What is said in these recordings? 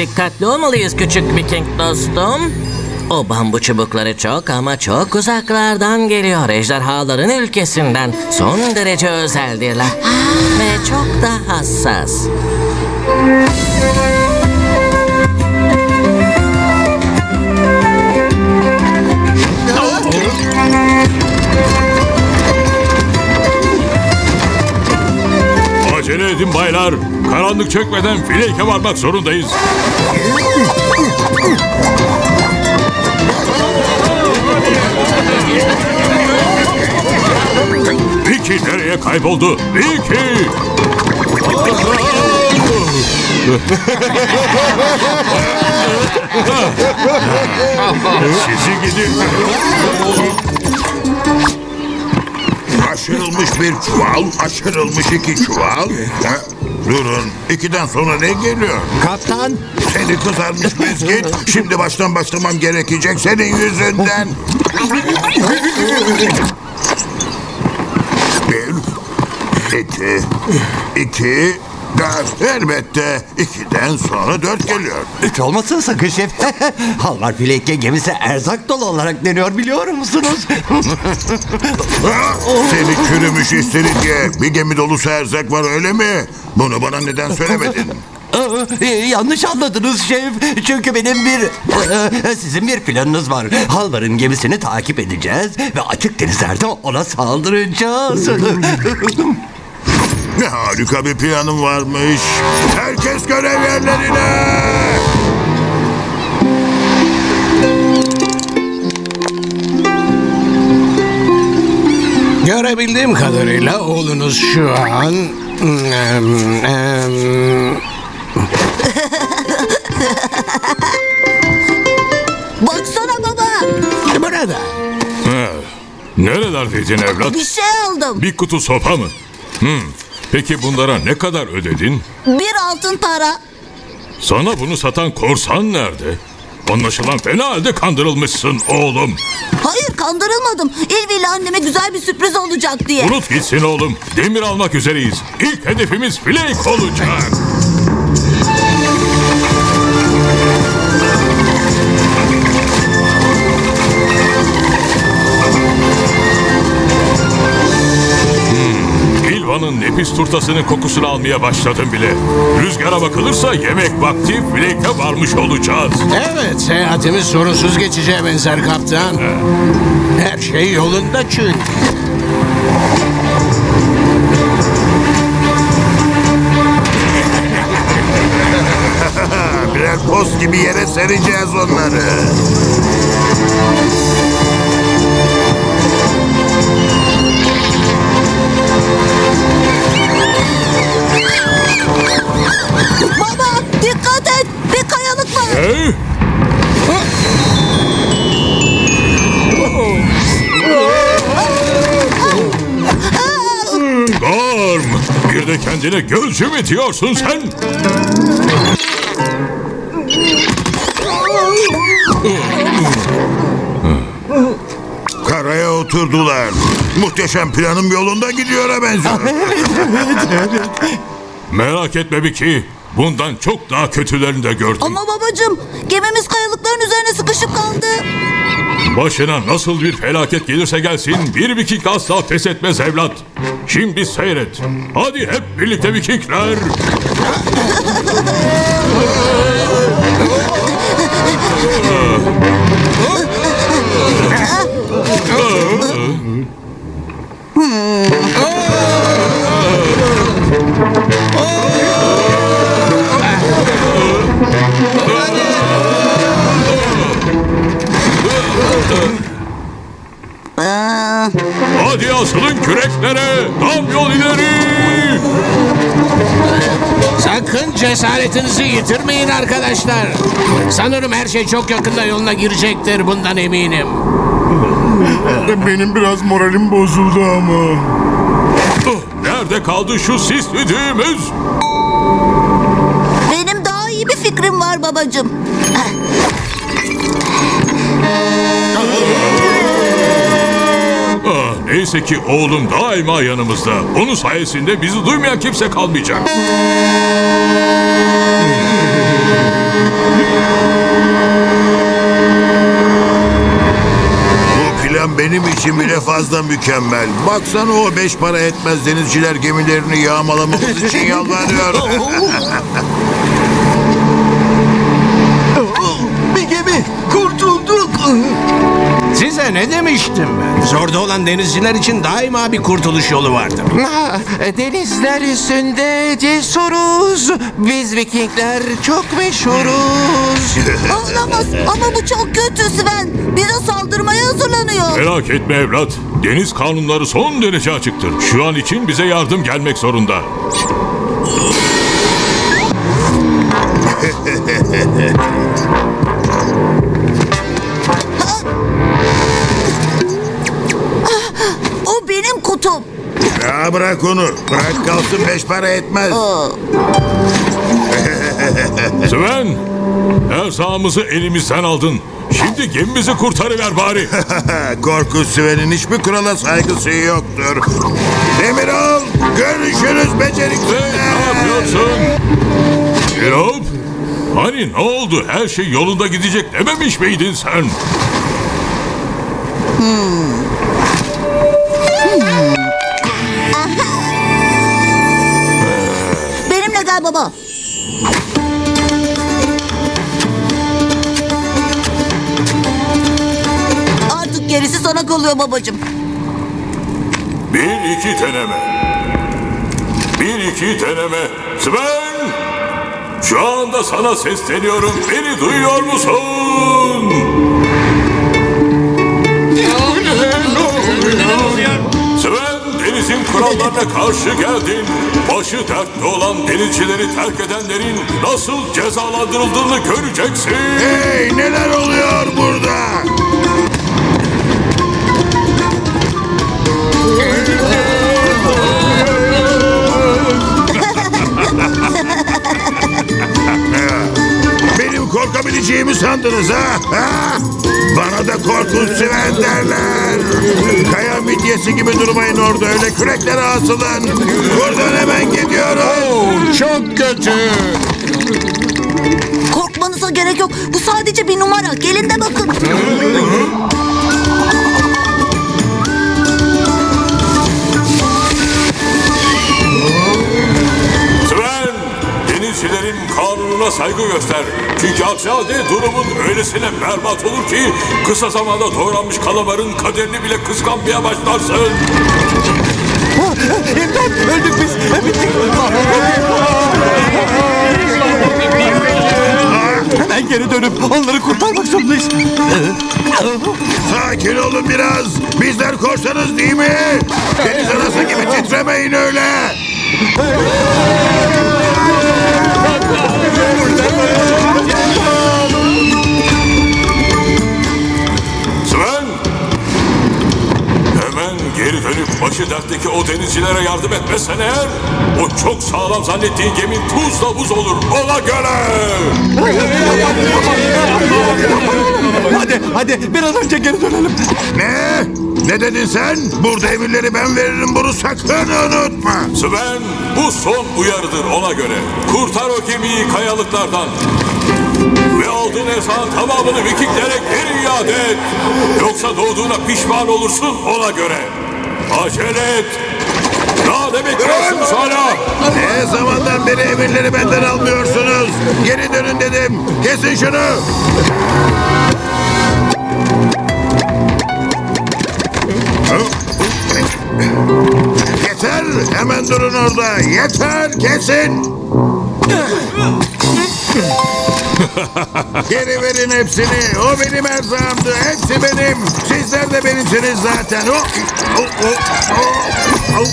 Dikkatli olmalıyız küçük Viking dostum. O bambu çubukları çok ama çok uzaklardan geliyor. Ejderhaların ülkesinden. Son derece özeldirler. Ve çok da hassas. Acele edin baylar. Karanlık çökmeden Flake'e varmak zorundayız. Vicky nereye kayboldu? Vicky! Sizi gidin. Aşırılmış bir çuval, aşırılmış iki çuval. Durun, ikiden sonra ne geliyor? Kaptan, Seni kızarmış mezgit. Şimdi baştan başlamam gerekecek senin yüzünden. Bir, iki, iki, dört. Elbette ikiden sonra dört geliyor. üç olmasın sakın şef. Halvar Fileke gemisi erzak dolu olarak deniyor biliyor musunuz? Ha? Seni çürümüş istiridye. Bir gemi dolusu erzak var öyle mi? Bunu bana neden söylemedin? Ee, Yanlış anladınız şef. Çünkü benim bir... e, Sizin bir planınız var. Halvar'ın gemisini takip edeceğiz ve açık denizlerde ona saldıracağız. Ne harika bir planım varmış. Herkes görev yerlerine. Görebildiğim kadarıyla oğlunuz şu an... Baksana baba. burada. Nerelerdeydin evlat? Bir şey aldım. Bir kutu sopa mı? Hmm. Peki bunlara ne kadar ödedin? Bir altın para. Sana bunu satan korsan nerede? Anlaşılan fena halde kandırılmışsın oğlum. Hayır kandırılmadım. Elvi ile anneme güzel bir sürpriz olacak diye. Unut gitsin oğlum. Demir almak üzereyiz. İlk hedefimiz Flake olacak. İlvan'ın nefis turtasının kokusunu almaya başladım bile. Rüzgara bakılırsa yemek vakti Flake'e varmış olacağız. Evet, seyahatimiz sorunsuz geçeceğe benzer kaptan. Her şey yolunda çünkü. Birer post gibi yere sereceğiz onları. Kendine gözcü mü diyorsun sen? Karaya oturdular. Muhteşem planım yolunda gidiyor'a benziyor. Merak etme Biki. Bundan çok daha kötülerini de gördüm. Ama babacığım gemimiz kayalıkların üzerine sıkışıp kaldı. Başına nasıl bir felaket gelirse gelsin bir vikik asla pes etmez evlat. Şimdi seyret. Hadi hep birlikte vikikler. Hadi! Asılın küreklere. Tam yol ileri. Sakın cesaretinizi yitirmeyin arkadaşlar. Sanırım her şey çok yakında yoluna girecektir bundan eminim. Benim biraz moralim bozuldu ama. Oh, Nerede kaldı şu sisli düğümüz? Benim daha iyi bir fikrim var babacığım. Ah, neyse ki oğlum daima yanımızda. Onun sayesinde bizi duymayan kimse kalmayacak. Bu plan benim için bile fazla mükemmel. Baksana o beş para etmez denizciler gemilerini yağmalamamız için yalvarıyor. Size ne demiştim ben? Zorda olan denizciler için daima bir kurtuluş yolu vardır. Denizler üstünde cesuruz. Biz Vikingler çok meşhuruz. Olamaz ama bu çok kötü Sven. Bize saldırmaya hazırlanıyor. Merak etme evlat. Deniz kanunları son derece açıktır. Şu an için bize yardım gelmek zorunda. bırak onu. Bırak kalsın beş para etmez. Sven, erzağımızı elimizden aldın. Şimdi gemimizi kurtarıver bari. Korku Sven'in hiçbir kurala saygısı yoktur. Demirol görüşürüz Hey, beceriksizler. ne yapıyorsun? Birop, hani ne oldu? Her şey yolunda gidecek dememiş miydin sen? Baba. Artık gerisi sana kalıyor babacığım. Bir iki deneme. Bir iki deneme. Sven! Şu anda sana sesleniyorum. Beni duyuyor musun? Kurallarına karşı geldin. Başı dertte olan denizcileri terk edenlerin nasıl cezalandırıldığını göreceksin. Hey neler oluyor burada? Benim korkabileceğimi sandınız ha? ha? Bana da korkunç Sven derler. Kaya midyesi gibi durmayın orada öyle küreklere asılın. Buradan hemen gidiyorum. Çok kötü. Korkmanıza gerek yok. Bu sadece bir numara. Gelin de bakın. Sven, denizcilerin kanununa saygı göster. Halde durumun öylesine berbat olur ki kısa zamanda doğranmış kalamarın kaderini bile kıskanmaya başlarsın. Öldük biz. Bittik. Hemen geri dönüp onları kurtarmak zorundayız. Sakin olun biraz. Bizler korsanız değil mi? Deniz anası gibi titremeyin öyle. Başı dertteki o denizcilere yardım etmezsen eğer o çok sağlam zannettiğin gemin tuzla buz olur ona göre. Hadi hadi bir an önce geri dönelim. Ne? Ne dedin sen? Burada emirleri ben veririm bunu sakın unutma. Sven bu son uyarıdır ona göre. Kurtar o gemiyi kayalıklardan. Ve aldığın erzağın tamamını Vikinglere geri iade et. Yoksa doğduğuna pişman olursun ona göre. Acele et. Daha ne bekliyorsunuz hala? Ne zamandan beri emirleri benden almıyorsunuz? Geri dönün dedim. Kesin şunu. Yeter. Hemen durun orada. Yeter. Kesin. Geri verin hepsini. O benim erzağımdı. Hepsi benim. Sizler de benimsiniz zaten. Oh, oh, oh, oh, oh.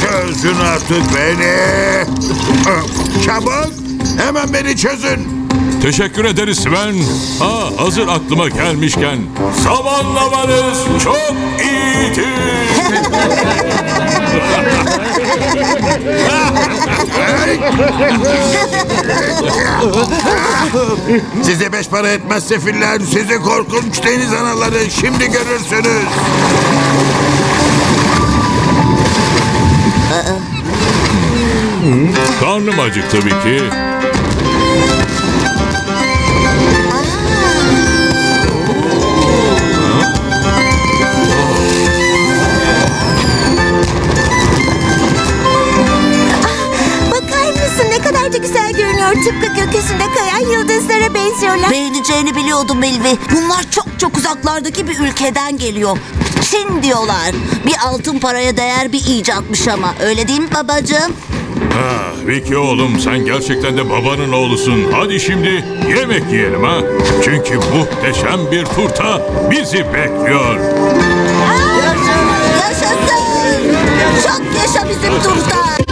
Çözün artık beni. Çabuk. Hemen beni çözün. Teşekkür ederiz Sven. Ha hazır aklıma gelmişken. Zamanlamanız çok iyiydi. Size beş para etmez sefiller. Sizi korkunç deniz anaları. Şimdi görürsünüz. Karnım acıktı Vicky. Milvi. Bunlar çok çok uzaklardaki bir ülkeden geliyor. Çin diyorlar. Bir altın paraya değer bir icatmış ama. Öyle değil mi babacığım? Ha, Vicky oğlum sen gerçekten de babanın oğlusun. Hadi şimdi yemek yiyelim ha. Çünkü muhteşem bir turta bizi bekliyor. Yaşasın! Çok yaşa bizim turta.